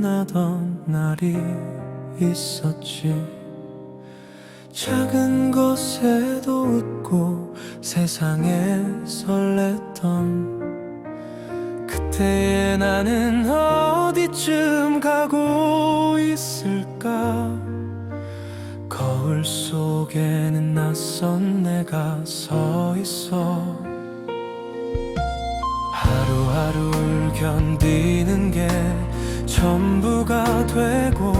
빛나던 날이 있었지. 작은 것에도 웃고 세상에 설렜던 그때의 나는 어디쯤 가고 있을까? 거울 속에는 낯선 내가 서 있어. 하루하루를 견디는 게 전부가 되고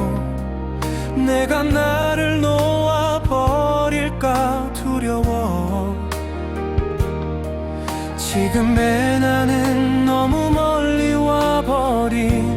내가 나를 놓아 버릴까 두려워. 지금의 나는 너무 멀리 와버린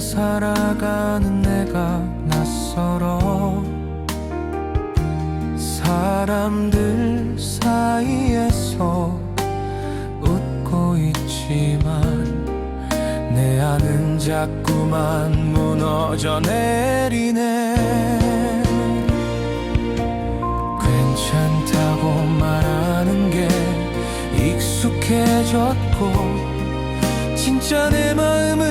살아가는 내가 낯설어. 사람들 사이에서 웃고 있지만 내 안은 자꾸만 무너져 내리네. 괜찮다고 말하는 게 익숙해졌고 진짜 내 마음은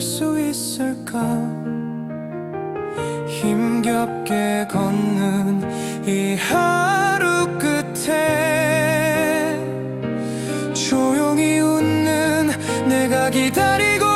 할 수 있을까? 힘겹게 걷는 이 하루 끝에 조용히 웃는 내가 기다리고